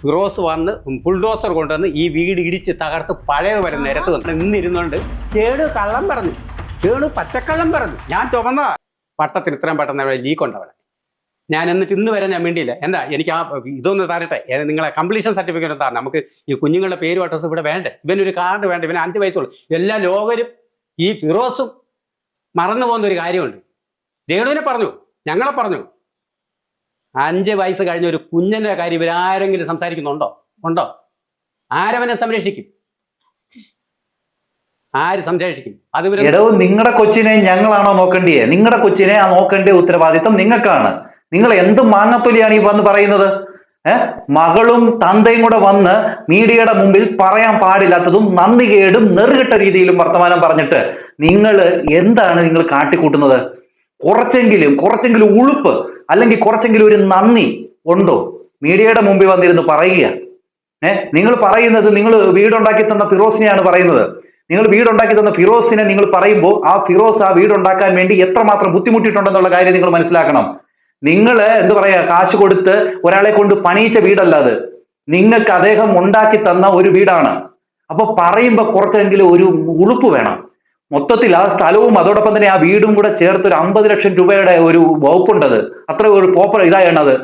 ഫിറോസ് വന്ന് ബുൾഡോസർ കൊണ്ടുവന്ന് ഈ വീട് ഇടിച്ച് തകർത്ത് പഴയത് വരെ നിരത്ത് നിന്നിരുന്നുണ്ട് കേട് കള്ളം പറഞ്ഞു. കേട് പച്ചക്കള്ളം പറഞ്ഞു. ഞാൻ ചുമന്ന പട്ടത്തിന് ഇത്രയും പെട്ടെന്ന് ലീക്ക് ഉണ്ടവിടെ ഞാൻ എന്നിട്ട് ഇന്ന് വരെ ഞാൻ വേണ്ടിയില്ല എന്താ? എനിക്ക് ആ ഇതൊന്ന് തരട്ടെ. നിങ്ങളെ കംപ്ലീഷൻ സർട്ടിഫിക്കറ്റ് ഒന്ന് തരണം. നമുക്ക് ഈ കുഞ്ഞുങ്ങളുടെ പേര് അഡ്രസ്സും ഇവിടെ വേണ്ട? ഇവനൊരു കാർഡ് വേണ്ട? ഇവന് അഞ്ച് വയസ്സുള്ളൂ എല്ലാ ലോകരും ഈ ഫിറോസും മറന്നു പോകുന്ന ഒരു കാര്യമുണ്ട്. രേണുവിനെ പറഞ്ഞു. ഞങ്ങളെ പറഞ്ഞു. അഞ്ച് വയസ്സ് കഴിഞ്ഞ ഒരു കുഞ്ഞിന്റെ കാര്യം ഇവരാരെങ്കിലും സംസാരിക്കുന്നുണ്ടോ? ഉണ്ടോ? ആരവനെ സംരക്ഷിക്കും? ആര് സംരക്ഷിക്കും? അത് ഇടവും നിങ്ങളുടെ കൊച്ചിനെ ഞങ്ങളാണോ നോക്കേണ്ടിയേ? നിങ്ങളുടെ കൊച്ചിനെ ആ നോക്കേണ്ട ഉത്തരവാദിത്വം നിങ്ങൾക്കാണ്. നിങ്ങൾ എന്ത് മാങ്ങത്തൊലിയാണ് ഈ വന്ന് പറയുന്നത്? ഏഹ് മകളും തന്തയും കൂടെ വന്ന് മീഡിയയുടെ മുമ്പിൽ പറയാൻ പാടില്ലാത്തതും നന്ദികേടും നെറുകിട്ട രീതിയിലും വർത്തമാനം പറഞ്ഞിട്ട് നിങ്ങൾ എന്താണ് നിങ്ങൾ കാട്ടിക്കൂട്ടുന്നത്? കുറച്ചെങ്കിലും കുറച്ചെങ്കിലും ഉളുപ്പ് അല്ലെങ്കിൽ കുറച്ചെങ്കിലും ഒരു നന്ദി ഉണ്ടോ? മീഡിയയുടെ മുമ്പിൽ വന്നിരുന്ന് പറയുക. ഏഹ് നിങ്ങൾ പറയുന്നത് നിങ്ങൾ വീടുണ്ടാക്കി തന്ന ഫിറോസിനെയാണ് പറയുന്നത്. നിങ്ങൾ വീടുണ്ടാക്കി തന്ന ഫിറോസിനെ നിങ്ങൾ പറയുമ്പോൾ ആ ഫിറോസ് ആ വീടുണ്ടാക്കാൻ വേണ്ടി എത്രമാത്രം ബുദ്ധിമുട്ടിയിട്ടുണ്ടെന്നുള്ള കാര്യം നിങ്ങൾ മനസ്സിലാക്കണം. നിങ്ങൾ എന്ത് പറയുക കാശ് കൊടുത്ത് ഒരാളെ കൊണ്ട് പണിയിച്ച വീടല്ല അത്. നിങ്ങൾക്ക് അദ്ദേഹം ഉണ്ടാക്കി തന്ന ഒരു വീടാണ്. അപ്പൊ പറയുമ്പോൾ കുറച്ചെങ്കിലും ഒരു ഉളുപ്പ് വേണം. മൊത്തത്തിൽ ആ സ്ഥലവും അതോടൊപ്പം തന്നെ ആ വീടും കൂടെ ചേർത്ത് ഒരു അമ്പത് ലക്ഷം രൂപയുടെ ഒരു വകുപ്പുണ്ടത്. അത്ര ഒരു പോപ്പർ ഇതായണത്.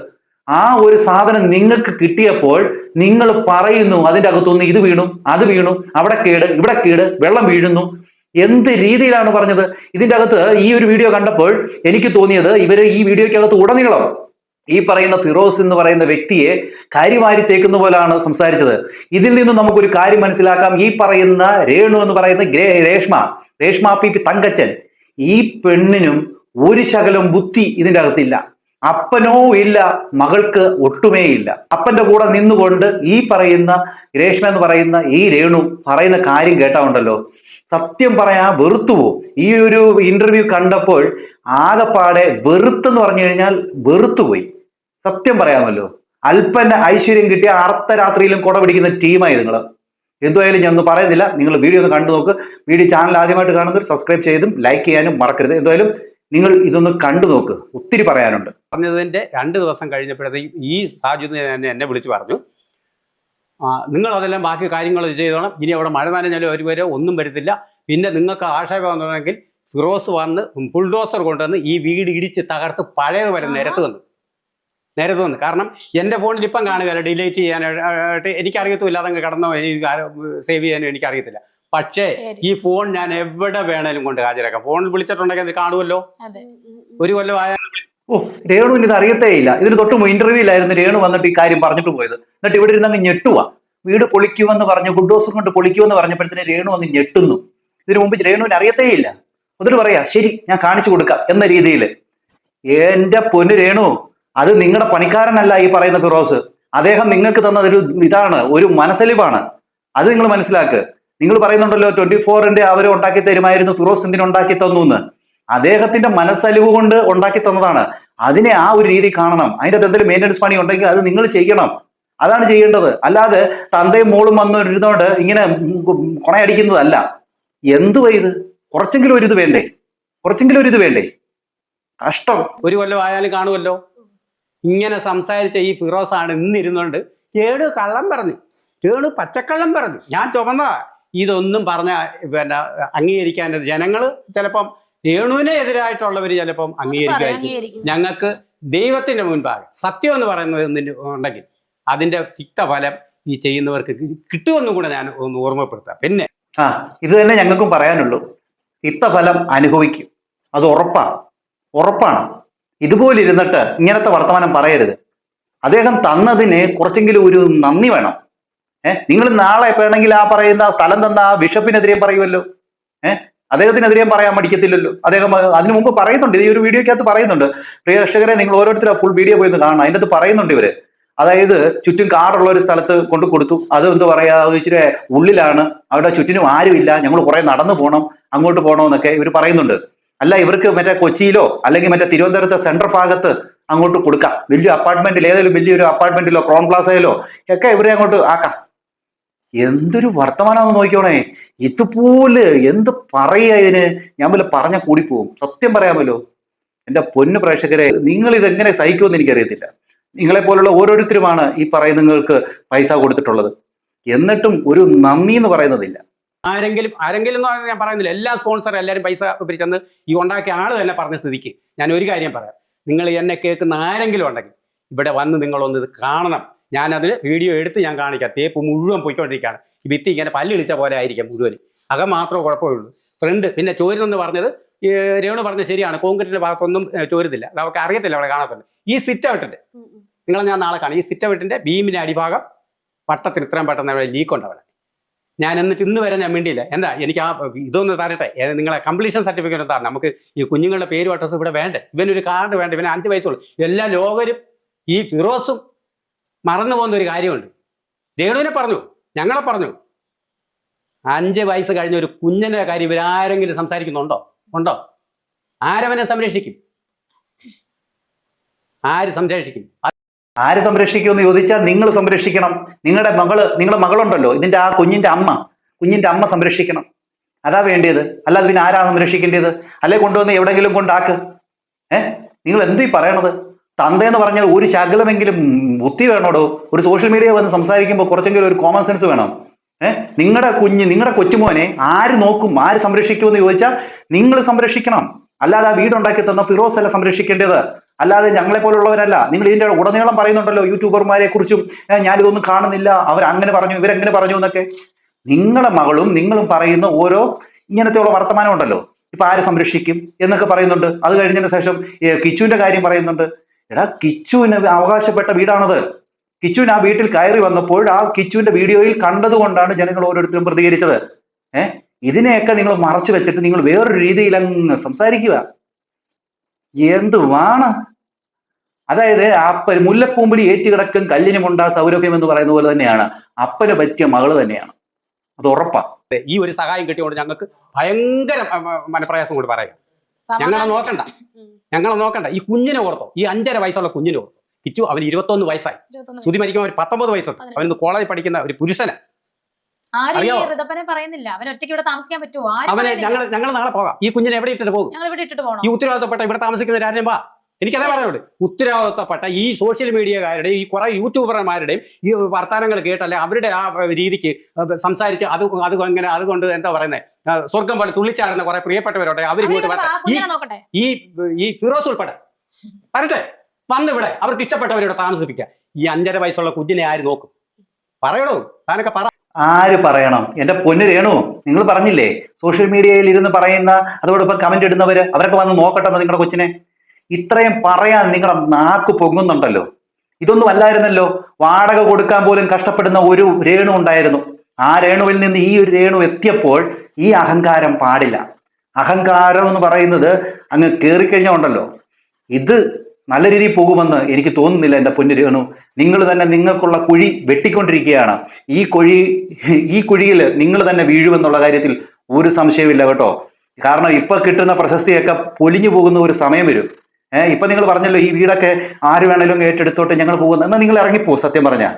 ആ ഒരു സാധനം നിങ്ങൾക്ക് കിട്ടിയപ്പോൾ നിങ്ങൾ പറയുന്നു അതിന്റെ അകത്തുനിന്ന് ഇത് വീണു അത് വീണു അവിടെ കേട് ഇവിടെ കേട് വെള്ളം വീഴുന്നു. എന്ത് രീതിയിലാണ് പറഞ്ഞത്? ഇതിന്റെ അകത്ത് ഈ ഒരു വീഡിയോ കണ്ടപ്പോൾ എനിക്ക് തോന്നിയത് ഇവർ ഈ വീഡിയോയ്ക്കകത്ത് ഉടനീളം ഈ പറയുന്ന ഫിറോസ് എന്ന് പറയുന്ന വ്യക്തിയെ കരിവാരി തേക്കുന്ന പോലാണ് സംസാരിച്ചത്. ഇതിൽ നിന്നും നമുക്കൊരു കാര്യം മനസ്സിലാക്കാം. ഈ പറയുന്ന രേണു എന്ന് പറയുന്ന രേഷ്മ രേഷ്മ തങ്കച്ചൻ ഈ പെണ്ണിനും ഒരു ശകലം ബുദ്ധി ഇതിന്റെ അകത്തില്ല. അപ്പനോ ഇല്ല മകൾക്ക് ഒട്ടുമേ ഇല്ല. അപ്പന്റെ കൂടെ നിന്നുകൊണ്ട് ഈ പറയുന്ന രേഷ്മ എന്ന് പറയുന്ന ഈ രേണു പറയുന്ന കാര്യം കേട്ടാ ഉണ്ടല്ലോ സത്യം പറയാ വെറുത്തുവോ ഈ ഒരു ഇന്റർവ്യൂ കണ്ടപ്പോൾ ആകെപ്പാടെ വെറുത്തെന്ന് പറഞ്ഞു കഴിഞ്ഞാൽ വെറുത്തുപോയി സത്യം പറയാമല്ലോ. അല്പന്റെ ഐശ്വര്യം കിട്ടിയ അർദ്ധരാത്രിയിലും കുട പിടിക്കുന്ന ടീമായി നിങ്ങൾ എന്തുമായാലും ഞാൻ ഒന്നും പറയുന്നില്ല. നിങ്ങൾ വീഡിയോ ഒന്ന് കണ്ടു നോക്ക്. വീഡിയോ ചാനൽ ആദ്യമായിട്ട് കാണുന്നവർ സബ്സ്ക്രൈബ് ചെയ്തും ലൈക്ക് ചെയ്യാനും മറക്കരുത്. എന്തായാലും നിങ്ങൾ ഇതൊന്ന് കണ്ടു നോക്ക്. ഒത്തിരി പറയാനുണ്ട്. പറഞ്ഞതിന്റെ രണ്ട് ദിവസം കഴിഞ്ഞപ്പോഴത്തേക്കും ഈ സാജു തന്നെ എന്നെ വിളിച്ചു പറഞ്ഞു. നിങ്ങൾ അതെല്ലാം ബാക്കി കാര്യങ്ങൾ ചെയ്തോണം. ഇനി അവിടെ മഴ നനഞ്ഞാലും ഒരു വരെ ഒന്നും വരത്തില്ല. പിന്നെ നിങ്ങൾക്ക് ആക്ഷേപം വന്നിട്ടുണ്ടെങ്കിൽ ഫിറോസ് വന്ന് ബുൾഡോസർ കൊണ്ടുവന്ന് ഈ വീട് ഇടിച്ച് തകർത്ത് പഴയത് വരെ നിരത്ത് വന്നു. നിരത്ത് തോന്നുന്നു. കാരണം എന്റെ ഫോണിൽ ഇപ്പം കാണുകയല്ല ഡിലീറ്റ് ചെയ്യാനായിട്ട് എനിക്കറിയത്തുമില്ല അതങ്ങ് കടന്നോ എനിക്ക് സേവ് ചെയ്യാനോ എനിക്കറിയത്തില്ല. പക്ഷേ ഈ ഫോൺ ഞാൻ എവിടെ വേണേലും കൊണ്ട് ഹാജരാക്കാം. ഫോണിൽ വിളിച്ചിട്ടുണ്ടെങ്കിൽ അത് കാണുമല്ലോ? ഒരു കൊല്ലം ആയാലും ഓ രേണുവിന് ഇത് അറിയത്തേ ഇല്ല. ഇതിന് തൊട്ട് ഇന്റർവ്യൂലായിരുന്നു രേണു വന്നിട്ട് ഈ കാര്യം പറഞ്ഞിട്ട് പോയത്. എന്നിട്ട് ഇവിടെ ഇരുന്ന് അങ്ങ് ഞെട്ടുക വീട് പൊളിക്കുമെന്ന് പറഞ്ഞു ബുൾഡോസർ കൊണ്ട് പൊളിക്കുമെന്ന് പറഞ്ഞപ്പോഴത്തേന് രേണു വന്ന് ഞെട്ടുന്നു. ഇതിനു മുമ്പ് രേണുവിന് അറിയത്തേ ഇല്ല. എന്നിട്ട് പറയാ ശരി ഞാൻ കാണിച്ചു കൊടുക്കാം. എന്ന രീതിയിൽ. എന്റെ പൊന്ന് രേണു അത് നിങ്ങളുടെ പണിക്കാരനല്ല ഈ പറയുന്ന ഫിറോസ്. അദ്ദേഹം നിങ്ങൾക്ക് തന്ന ഒരു ഇതാണ് ഒരു മനസ്സലിവാണ്. അത് നിങ്ങൾ മനസ്സിലാക്ക്. നിങ്ങൾ പറയുന്നുണ്ടല്ലോ ട്വന്റി ഫോറിന്റെ അവർ ഉണ്ടാക്കി തരുമായിരുന്നു ഫിറോസ് എന്തിനു ഉണ്ടാക്കി തന്നു എന്ന് അദ്ദേഹത്തിന്റെ മനസ്സലിവ് കൊണ്ട് ഉണ്ടാക്കി തന്നതാണ്. അതിനെ ആ ഒരു രീതി കാണണം. അതിന്റെ എന്തെങ്കിലും മെയിന്റനൻസ് പണി ഉണ്ടെങ്കിൽ അത് നിങ്ങൾ ചെയ്യണം. അതാണ് ചെയ്യേണ്ടത്. അല്ലാതെ തന്തയും മോളും വന്ന് ഇരുന്നോണ്ട് ഇങ്ങനെ കുണയടിക്കുന്നതല്ല. എന്തുവാ ഇത്? കുറച്ചെങ്കിലും ഒരു ഇത് വേണ്ടേ? കുറച്ചെങ്കിലും ഒരു ഇത് വേണ്ടേ? കഷ്ടം. ഒരു കൊല്ലം ആയാലും കാണുമല്ലോ ഇങ്ങനെ സംസാരിച്ച ഈ ഫിറോസ് ആണ് ഇന്നിരുന്നുകൊണ്ട് കേട് കള്ളം പറഞ്ഞു. രേണു പച്ചക്കള്ളം പറഞ്ഞു. ഞാൻ ചുമന്നതാ ഇതൊന്നും പറഞ്ഞ പിന്നെ അംഗീകരിക്കാൻ ജനങ്ങൾ ചിലപ്പം രേണുവിനെ എതിരായിട്ടുള്ളവർ ചിലപ്പം അംഗീകരിക്കുമായിരിക്കും അംഗീകരിക്കും. ഞങ്ങൾക്ക് ദൈവത്തിന്റെ മുൻപാകെ സത്യം എന്ന് പറയുന്നത് ഒന്നിന് ഉണ്ടെങ്കിൽ അതിന്റെ തിക്തഫലം ഈ ചെയ്യുന്നവർക്ക് കിട്ടുമെന്നും കൂടെ ഞാൻ ഒന്ന് ഓർമ്മപ്പെടുത്താം. പിന്നെ ആ ഇത് തന്നെ ഞങ്ങൾക്കും പറയാനുള്ളൂ. തിക്തഫലം അനുഭവിക്കും. അത് ഉറപ്പാണ്. ഉറപ്പാണ്. ഇതുപോലെ ഇരുന്നിട്ട് ഇങ്ങനത്തെ വർത്തമാനം പറയരുത്. അദ്ദേഹം തന്നതിന് കുറച്ചെങ്കിലും ഒരു നന്ദി വേണം. ഏഹ് നിങ്ങൾ നാളെ വേണമെങ്കിൽ ആ പറയുന്ന സ്ഥലം തന്ന ആ ബിഷപ്പിനെതിരെയും പറയുമല്ലോ ഏഹ് അദ്ദേഹത്തിനെതിരെയും പറയാൻ മടിക്കത്തില്ലല്ലോ. അദ്ദേഹം അത് അതിനു മുമ്പ് പറയുന്നുണ്ട്. ഈ ഒരു വീഡിയോക്കകത്ത് പറയുന്നുണ്ട്. പ്രിയ രക്ഷകരെ നിങ്ങൾ ഓരോരുത്തരും ഫുൾ വീഡിയോ പോയി കാണണം. അതിന്റെ അകത്ത് പറയുന്നുണ്ട് ഇവർ. അതായത് ചുറ്റും കാടുള്ള ഒരു സ്ഥലത്ത് കൊണ്ടു കൊടുത്തു. അത് എന്താ പറയാ? അത് ഇച്ചിരി ഉള്ളിലാണ്. അവിടെ ചുറ്റിനും ആരുമില്ല. ഞങ്ങൾ കുറെ നടന്നു പോകണം അങ്ങോട്ട് പോകണമെന്നൊക്കെ ഇവർ പറയുന്നുണ്ട്. അല്ല ഇവർക്ക് മറ്റേ കൊച്ചിയിലോ അല്ലെങ്കിൽ മറ്റേ തിരുവനന്തപുരത്തെ സെൻട്രൽ ഭാഗത്ത് അങ്ങോട്ട് കൊടുക്കാം. വലിയ അപ്പാർട്ട്മെന്റിൽ ഏതെങ്കിലും വലിയൊരു അപ്പാർട്ട്മെന്റിലോ ക്രോൺ പ്ലാസയിലോ ഒക്കെ ഇവരെ അങ്ങോട്ട് ആക്കാം. എന്തൊരു വർത്തമാനമെന്ന് നോക്കിയോണേ ഇതുപോലെ എന്ത് പറയുക ഇതിന്? ഞാൻ വല്ല പറഞ്ഞ കൂടിപ്പോവും. സത്യം പറയാമല്ലോ. എന്റെ പൊന്നു പ്രേക്ഷകരെ നിങ്ങൾ ഇതെങ്ങനെ സഹിക്കുമെന്ന് എനിക്കറിയത്തില്ല. നിങ്ങളെ പോലുള്ള ഓരോരുത്തരുമാണ് ഈ പറയുന്നവർക്ക് പൈസ കൊടുത്തിട്ടുള്ളത്. എന്നിട്ടും ഒരു നന്ദി എന്ന് പറയുന്നതില്ല. ആരെങ്കിലും ആരെങ്കിലും എന്ന് പറഞ്ഞാൽ ഞാൻ പറയുന്നില്ല. എല്ലാ സ്പോൺസറും എല്ലാവരും പൈസ പിരിച്ചെന്ന് ഈ ഉണ്ടാക്കിയ ആൾ തന്നെ പറഞ്ഞ സ്ഥിതിക്ക്. ഞാൻ ഒരു കാര്യം പറയാം. നിങ്ങൾ എന്നെ കേൾക്കുന്ന ആരെങ്കിലും ഉണ്ടെങ്കിൽ ഇവിടെ വന്ന് നിങ്ങളൊന്ന് ഇത് കാണണം. ഞാനതിൽ വീഡിയോ എടുത്ത് ഞാൻ കാണിക്കാം. തേപ്പ് മുഴുവൻ പോയിക്കൊണ്ടിരിക്കുകയാണ്. ഈ ഭിത്തി ഇങ്ങനെ പല്ലിടിച്ച പോലെ ആയിരിക്കും മുഴുവൻ അകം മാത്രമേ കുഴപ്പമുള്ളൂ. ഫ്രണ്ട് പിന്നെ ചോരുന്നെന്ന് പറഞ്ഞത് രേണു പറഞ്ഞത് ശരിയാണ്. കോൺക്രീറ്റിന്റെ ഭാഗത്തൊന്നും ചോരുന്നില്ല അവർക്ക് അറിയത്തില്ല അവിടെ കാണാത്തുണ്ട്. ഈ സിറ്റ് ഔട്ടിന്റെ നിങ്ങളെ ഞാൻ നാളെ കാണാം. ഈ സിറ്റ് ഔട്ടിന്റെ ബീമിന്റെ അടിഭാഗം വട്ടത്തിൽ ഇത്രയും പെട്ടെന്ന് അവിടെ ലീക്ക് ഉണ്ട് അവിടെ. ഞാൻ എന്നിട്ട് ഇന്ന് വരെ ഞാൻ വേണ്ടിയില്ല എന്താ? എനിക്ക് ആ ഇതൊന്ന് തരട്ടെ. നിങ്ങളെ കംപ്ലീഷൻ സർട്ടിഫിക്കറ്റ് തരണം. നമുക്ക് ഈ കുഞ്ഞുങ്ങളുടെ പേരും അഡ്രസ്സും ഇവിടെ വേണ്ടേ? ഇവനൊരു കാർഡ് വേണ്ട? ഇവന് അഞ്ച് വയസ്സുള്ളൂ എല്ലാ ലോകരും ഈ ഫിറോസും മറന്നു പോകുന്ന ഒരു കാര്യമുണ്ട്. രേണുവിനെ പറഞ്ഞു. ഞങ്ങളെ പറഞ്ഞു. അഞ്ച് വയസ്സ് കഴിഞ്ഞ ഒരു കുഞ്ഞിന്റെ കാര്യം ഇവരാരെങ്കിലും സംസാരിക്കുന്നുണ്ടോ? ഉണ്ടോ? ആരവനെ സംരക്ഷിക്കും? ആര് സംരക്ഷിക്കും? ആര് സംരക്ഷിക്കുമെന്ന് ചോദിച്ചാൽ നിങ്ങൾ സംരക്ഷിക്കണം. നിങ്ങളുടെ മകൾ നിങ്ങളുടെ മകളുണ്ടല്ലോ. ഇതിന്റെ ആ കുഞ്ഞിന്റെ അമ്മ കുഞ്ഞിന്റെ അമ്മ സംരക്ഷിക്കണം. അതാ വേണ്ടിയത്. അല്ലാതെ പിന്നെ ആരാ സംരക്ഷിക്കേണ്ടത്? അല്ലെ കൊണ്ടുവന്ന് എവിടെങ്കിലും കൊണ്ടാക്ക്? ഏ? നിങ്ങൾ എന്ത് പറയണത്? തന്തയെന്ന് പറഞ്ഞാൽ ഒരു ശകലമെങ്കിലും ബുദ്ധി വേണോടോ? ഒരു സോഷ്യൽ മീഡിയ വന്ന് സംസാരിക്കുമ്പോൾ കുറച്ചെങ്കിലും ഒരു കോമൺ സെൻസ് വേണം. ഏ? നിങ്ങളുടെ കുഞ്ഞ് നിങ്ങളുടെ കൊച്ചുമോനെ ആര് നോക്കും ആര് സംരക്ഷിക്കുമെന്ന് ചോദിച്ചാൽ നിങ്ങൾ സംരക്ഷിക്കണം. അല്ലാതെ ആ വീടുണ്ടാക്കി തന്ന ഫിറോസ് അല്ല സംരക്ഷിക്കേണ്ടത്. അല്ലാതെ ഞങ്ങളെ പോലുള്ളവരല്ല നിങ്ങൾ ഇതിന്റെ ഉടനീളം പറയുന്നുണ്ടല്ലോ യൂട്യൂബർമാരെ കുറിച്ചും ഞാൻ ഞാനിതൊന്നും കാണുന്നില്ല. അവർ അങ്ങനെ പറഞ്ഞു ഇവരെങ്ങനെ പറഞ്ഞു എന്നൊക്കെ. നിങ്ങളെ മകളും നിങ്ങളും പറയുന്ന ഓരോ ഇങ്ങനത്തെയുള്ള വർത്തമാനം ഉണ്ടല്ലോ. ഇപ്പൊ ആര് സംരക്ഷിക്കും എന്നൊക്കെ പറയുന്നുണ്ട്. അത് കഴിഞ്ഞതിന് ശേഷം കിച്ചുവിന്റെ കാര്യം പറയുന്നുണ്ട്. എടാ കിച്ചുവിന് അവകാശപ്പെട്ട വീടാണത്. കിച്ചുവിന് ആ വീട്ടിൽ കയറി വന്നപ്പോൾ ആ കിച്ചുവിന്റെ വീഡിയോയിൽ കണ്ടതുകൊണ്ടാണ് ജനങ്ങൾ ഓരോരുത്തരും പ്രതികരിച്ചത്. ഏഹ് ഇതിനെയൊക്കെ നിങ്ങൾ മറച്ചു വെച്ചിട്ട് നിങ്ങൾ വേറൊരു രീതിയിൽ അങ്ങ് സംസാരിക്കുക. എന്തുവാണ്? അതായത് അപ്പൻ മുല്ലപ്പൂമ്പിടി ഏറ്റുകിടക്കും കല്ലിനും ഉണ്ടാ സൗരഭ്യം എന്ന് പറയുന്ന പോലെ തന്നെയാണ്. അപ്പന് പറ്റിയ മകൾ തന്നെയാണ്. അത് ഉറപ്പാ. ഈ ഒരു സഹായം കിട്ടിയോണ്ട് ഞങ്ങൾക്ക് ഭയങ്കര മനപ്രയാസം കൂടി പറയാം. ഞങ്ങളെ നോക്കണ്ട. ഞങ്ങളെ നോക്കണ്ട. ഈ കുഞ്ഞിനെ ഓർത്തോ. ഈ അഞ്ചര വയസ്സുള്ള കുഞ്ഞിനെ ഓർത്തോ. കിച്ചു അവന് ഇരുപത്തൊന്ന് വയസ്സായി. സുതി മരിക്കുമ്പോൾ അവന് പത്തൊമ്പത് വയസ്സുണ്ട്. അവന് കോളേജിൽ പഠിക്കുന്ന ഒരു പുരുഷന് ആരും ഈ അറിയാവോ? ഋതപ്പനെ പറയുന്നില്ല. അവൻ ഒറ്റയ്ക്ക് ഇവിടെ താമസിക്കാൻ പറ്റുമോ? ആരും അവനെ പറയുന്നില്ല. ഞങ്ങൾ ഞങ്ങൾ നാളെ പോകാം. ഈ കുഞ്ഞിനെ എവിടെ ഇട്ടിട്ട് പോകും? ഞങ്ങൾ ഇവിടെ ഇട്ടിട്ട് പോകണം. ഈ ഉത്തരവാദിത്തപ്പെട്ട ഇവിടെ താമസിക്കുന്ന രാജ്യം വാ. എനിക്കതേ പറയുള്ളൂ ഉത്തരവാദിത്തപ്പെട്ട ഈ സോഷ്യൽ മീഡിയക്കാരുടെയും ഈ കുറെ യൂട്യൂബർമാരുടെയും ഈ വർത്തമാനങ്ങൾ കേട്ടല്ലേ അവരുടെ ആ രീതിക്ക് സംസാരിച്ച് അത് അത് അങ്ങനെ അതുകൊണ്ട് എന്താ പറയുന്നത് സ്വർഗം പോലെ തുള്ളിച്ചാടുന്ന കുറെ പ്രിയപ്പെട്ടവരോട്ടെ അവർ ഇങ്ങോട്ട് വരട്ടെ. ഈ കുഞ്ഞിനെ നോക്കട്ടെ. ഈ ഈ ഫിറോസ് ഉൾപ്പെടെ. വരട്ടെ. വന്നിവിടെ. അവർക്ക് ഇഷ്ടപ്പെട്ടവരോട് താമസിപ്പിക്കുക. ഈ അഞ്ചര വയസ്സുള്ള കുഞ്ഞിനെ ആര് നോക്കും? പറയണോ താനൊക്കെ പറ. ആര് പറയണം? എന്റെ പൊന്ന് രേണു നിങ്ങൾ പറഞ്ഞില്ലേ? സോഷ്യൽ മീഡിയയിൽ ഇരുന്ന് പറയുന്ന അതോടൊപ്പം കമന്റ് ഇടുന്നവര് അവരൊക്കെ വന്ന് നോക്കട്ടെ നിങ്ങളുടെ കൊച്ചിനെ? ഇത്രയും പറയാൻ നിങ്ങളുടെ നാക്ക് പൊങ്ങുന്നുണ്ടല്ലോ. ഇതൊന്നും അല്ലായിരുന്നല്ലോ. വാടക കൊടുക്കാൻ പോലും കഷ്ടപ്പെടുന്ന ഒരു രേണു ഉണ്ടായിരുന്നു. ആ രേണുവിൽ നിന്ന് ഈ ഒരു രേണു എത്തിയപ്പോൾ ഈ അഹങ്കാരം പാടില്ല. അഹങ്കാരം എന്ന് പറയുന്നത് അങ്ങ് കയറിക്കഴിഞ്ഞാൽ ഉണ്ടല്ലോ. ഇത് നല്ല രീതിയിൽ പോകുമെന്ന് എനിക്ക് തോന്നുന്നില്ല എന്റെ പൊന്നു രേണു. നിങ്ങൾ തന്നെ നിങ്ങൾക്കുള്ള കുഴി വെട്ടിക്കൊണ്ടിരിക്കുകയാണ്. ഈ കുഴി ഈ കുഴിയിൽ നിങ്ങൾ തന്നെ വീഴുമെന്നുള്ള കാര്യത്തിൽ ഒരു സംശയമില്ല കേട്ടോ. കാരണം ഇപ്പൊ കിട്ടുന്ന പ്രശസ്തിയൊക്കെ പൊലിഞ്ഞു പോകുന്ന ഒരു സമയം വരും. ഏഹ് ഇപ്പൊ നിങ്ങൾ പറഞ്ഞല്ലോ ഈ വീടൊക്കെ ആര് വേണേലും ഏറ്റെടുത്തോട്ട് ഞങ്ങൾ പോകുന്ന എന്നാൽ നിങ്ങൾ ഇറങ്ങിപ്പോ സത്യം പറഞ്ഞാ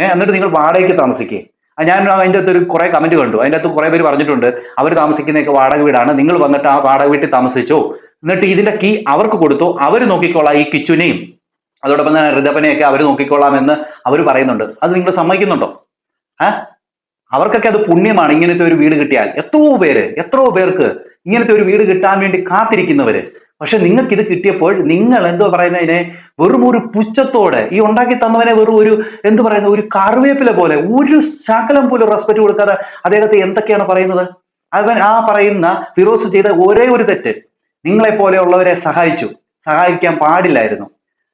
ഏഹ് എന്നിട്ട് നിങ്ങൾ വാടകയ്ക്ക് താമസിക്കേ. ഞാൻ അതിന്റെ അകത്ത് ഒരു കുറെ കമന്റ് കണ്ടു. അതിന്റെ അകത്ത് കുറെ പേര് പറഞ്ഞിട്ടുണ്ട് അവർ താമസിക്കുന്നതൊക്കെ വാടക വീടാണ്. നിങ്ങൾ വന്നിട്ട് ആ വാടക വീട്ടിൽ താമസിച്ചോ. എന്നിട്ട് ഇതിന്റെ കീ അവർക്ക് കൊടുത്തു. അവർ നോക്കിക്കോളാം ഈ കിച്ചുനെയും. അതോടൊപ്പം തന്നെ ഋതപ്പനെയൊക്കെ അവർ നോക്കിക്കോളാം എന്ന് അവർ പറയുന്നുണ്ട്. അത് നിങ്ങൾ സമ്മതിക്കുന്നുണ്ടോ? ഏ? അവർക്കൊക്കെ അത് പുണ്യമാണ് ഇങ്ങനത്തെ ഒരു വീട് കിട്ടിയാൽ. എത്രയോ പേര് എത്രയോ പേർക്ക് ഇങ്ങനത്തെ ഒരു വീട് കിട്ടാൻ വേണ്ടി കാത്തിരിക്കുന്നവര്. പക്ഷെ നിങ്ങൾക്ക് ഇത് കിട്ടിയപ്പോൾ നിങ്ങൾ എന്തോ പറയുന്നതിനെ വെറും ഒരു പുച്ഛത്തോടെ ഈ ഉണ്ടാക്കി തന്നവനെ വെറും ഒരു എന്ത് പറയുന്ന ഒരു കറിവേപ്പില പോലെ ഒരു ശകലം പോലും റെസ്പെക്ട് കൊടുക്കാതെ അദ്ദേഹത്തെ എന്തൊക്കെയാണ് പറയുന്നത്? അവൻ ആ പറയുന്ന ഫിറോസ് ചെയ്ത ഒരേ ഒരു തെറ്റ്. നിങ്ങളെ പോലെയുള്ളവരെ സഹായിച്ചു. സഹായിക്കാൻ പാടില്ലായിരുന്നു.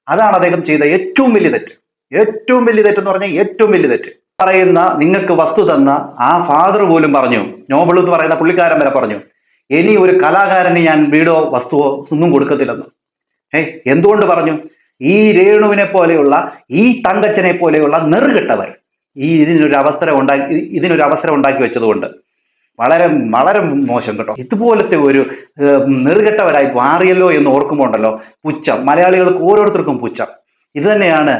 അതാണ് അദ്ദേഹം ചെയ്ത ഏറ്റവും വലിയ തെറ്റ്. ഏറ്റവും വലിയ തെറ്റ് എന്ന് പറഞ്ഞാൽ ഏറ്റവും വലിയ തെറ്റ്. പറയുന്ന നിങ്ങൾക്ക് വസ്തു തന്ന ആ ഫാദർ പോലും പറഞ്ഞു. നോബിൾ എന്ന് പറയുന്ന പുള്ളിക്കാരൻ വരെ പറഞ്ഞു. ഇനി ഒരു കലാകാരന് ഞാൻ വീടോ വസ്തുവോ ഒന്നും കൊടുക്കത്തില്ലെന്ന്. ഏ എന്തുകൊണ്ട് പറഞ്ഞു? ഈ രേണുവിനെ പോലെയുള്ള ഈ തങ്കച്ചനെ പോലെയുള്ള നെറുകെട്ടവർ ഈ ഇതിനൊരു അവസരം ഉണ്ടാക്കി ഇതിനൊരു അവസരം ഉണ്ടാക്കി വെച്ചതുകൊണ്ട്. വളരെ വളരെ മോശം കേട്ടോ. ഇതുപോലത്തെ ഒരു നെറുകെട്ടവരായി മാറിയല്ലോ എന്ന് ഓർക്കുമ്പോൾ ഉണ്ടല്ലോ പുച്ഛം. മലയാളികൾക്ക് ഓരോരുത്തർക്കും പുച്ഛം. ഇത് തന്നെയാണ്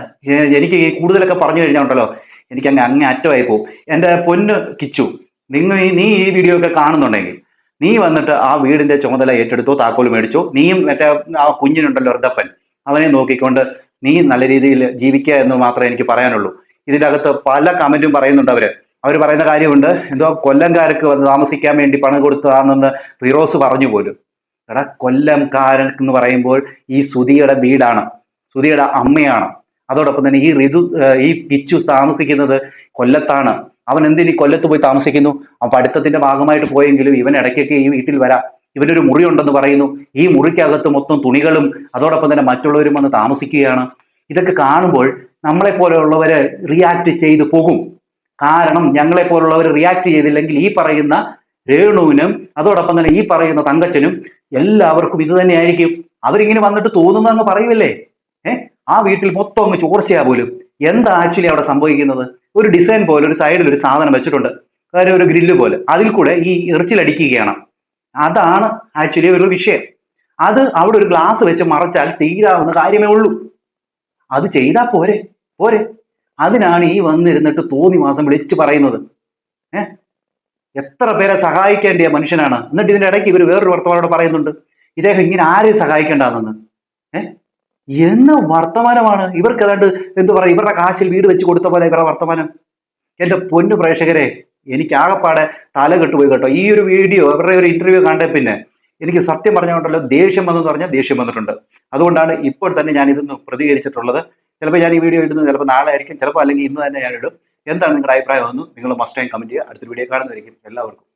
എനിക്ക് കൂടുതലൊക്കെ പറഞ്ഞു കഴിഞ്ഞാൽ ഉണ്ടല്ലോ എനിക്ക് അങ്ങ് അങ്ങ് അറ്റമായി പോകും എന്റെ പൊന്ന് കിച്ചു നിങ്ങൾ നീ ഈ വീഡിയോ ഒക്കെ കാണുന്നുണ്ടെങ്കിൽ നീ വന്നിട്ട് ആ വീടിന്റെ ചുമതല ഏറ്റെടുത്തോ താക്കോൽ മേടിച്ചോ. നീയും മറ്റേ ആ കുഞ്ഞിനുണ്ടല്ലോ ഋതപ്പൻ അവനെ നോക്കിക്കൊണ്ട് നീ നല്ല രീതിയിൽ ജീവിക്കുക എന്ന് മാത്രമേ എനിക്ക് പറയാനുള്ളൂ. ഇതിന്റെ അകത്ത് പല കമന്റും പറയുന്നുണ്ട് അവർ. അവർ പറയുന്ന കാര്യമുണ്ട് എന്തോ കൊല്ലംകാർക്ക് വന്ന് താമസിക്കാൻ വേണ്ടി പണം കൊടുത്തതാണെന്ന് ഫിറോസ് പറഞ്ഞു പോലും. എടാ കൊല്ലംകാരൻ എന്ന് പറയുമ്പോൾ ഈ സുധിയുടെ വീടാണ് സുധിയുടെ അമ്മയാണ്. അതോടൊപ്പം തന്നെ ഈ ഋതു ഈ പിച്ചു താമസിക്കുന്നത് കൊല്ലത്താണ്. അവൻ എന്തിന് കൊല്ലത്ത് പോയി താമസിക്കുന്നു? അവൻ പഠിത്തത്തിന്റെ ഭാഗമായിട്ട് പോയെങ്കിലും ഇവൻ ഇടയ്ക്കൊക്കെ ഈ വീട്ടിൽ വരാം. ഇവനൊരു മുറി ഉണ്ടെന്ന് പറയുന്നു. ഈ മുറിക്കകത്ത് മൊത്തം തുണികളും അതോടൊപ്പം തന്നെ മറ്റുള്ളവരും വന്ന് താമസിക്കുകയാണ്. ഇതൊക്കെ കാണുമ്പോൾ നമ്മളെ പോലെയുള്ളവരെ റിയാക്ട് ചെയ്തു പോകും. കാരണം ഞങ്ങളെ പോലുള്ളവർ റിയാക്ട് ചെയ്തില്ലെങ്കിൽ ഈ പറയുന്ന രേണുവിനും അതോടൊപ്പം തന്നെ ഈ പറയുന്ന തങ്കച്ചനും എല്ലാവർക്കും ഇത് തന്നെയായിരിക്കും. അവരിങ്ങനെ വന്നിട്ട് തോന്നുന്നതെന്ന് പറയുമല്ലേ ഏ? ആ വീട്ടിൽ മൊത്തം അങ്ങ് ചോർച്ചയാ പോലും. എന്താ ആക്ച്വലി അവിടെ സംഭവിക്കുന്നത്? ഒരു ഡിസൈൻ പോലെ ഒരു സൈഡിൽ ഒരു സാധനം വെച്ചിട്ടുണ്ട്. കാര്യം ഒരു ഗ്രില്ല് പോലെ. അതിൽ കൂടെ ഈ ഇറച്ചിലടിക്കുകയാണ് അതാണ് ആക്ച്വലി ഒരു വിഷയം. അത് അവിടെ ഒരു ഗ്ലാസ് വെച്ച് മറച്ചാൽ തീരാവുന്ന കാര്യമേ ഉള്ളൂ. അത് ചെയ്താൽ പോരെ. പോരെ. അതിനാണ് ഈ വന്നിരുന്നിട്ട് തോന്നി മാസം വിളിച്ചു പറയുന്നത്. ഏഹ് എത്ര പേരെ സഹായിക്കേണ്ടിയ മനുഷ്യനാണ്. എന്നിട്ട് ഇതിന്റെ ഇടയ്ക്ക് ഇവർ വേറൊരു വർത്തമാനോട് പറയുന്നുണ്ട്. ഇദ്ദേഹം ഇങ്ങനെ ആരെയും സഹായിക്കേണ്ടതെന്ന്. ഏഹ് എന്ന വർത്തമാനമാണ്. ഇവർക്ക് ഏതാണ്ട് എന്ത് പറയും ഇവരുടെ കാശിൽ വീട് വെച്ച് കൊടുത്ത പോലെ ഇവരുടെ വർത്തമാനം. എന്റെ പൊന്നു പ്രേക്ഷകരെ എനിക്ക് ആകെപ്പാടെ തല കെട്ടുപോയി കേട്ടോ. ഈ ഒരു വീഡിയോ ഇവരുടെ ഒരു ഇന്റർവ്യൂ കണ്ട പിന്നെ എനിക്ക് സത്യം പറഞ്ഞുകൊണ്ടല്ലോ ദേഷ്യം വന്നെന്ന് പറഞ്ഞാൽ ദേഷ്യം വന്നിട്ടുണ്ട്. അതുകൊണ്ടാണ് ഇപ്പോൾ തന്നെ ഞാൻ ഇതൊന്ന് പ്രതികരിച്ചിട്ടുള്ളത്. ചിലപ്പോൾ ഞാൻ ഈ വീഡിയോ ഇടുന്നത് ചിലപ്പോൾ നാളെ ആയിരിക്കും ചിലപ്പോൾ അല്ലെങ്കിൽ ഇന്ന് തന്നെ ഞാൻ ഇടും. എന്താണ് നിങ്ങളുടെ അഭിപ്രായം? എന്ന് നിങ്ങൾ മസ്റ്റ് ആയി കമന്റ് ചെയ്യുക. അടുത്തൊരു വീഡിയോ കാണുന്നതായിരിക്കും. എല്ലാവർക്കും.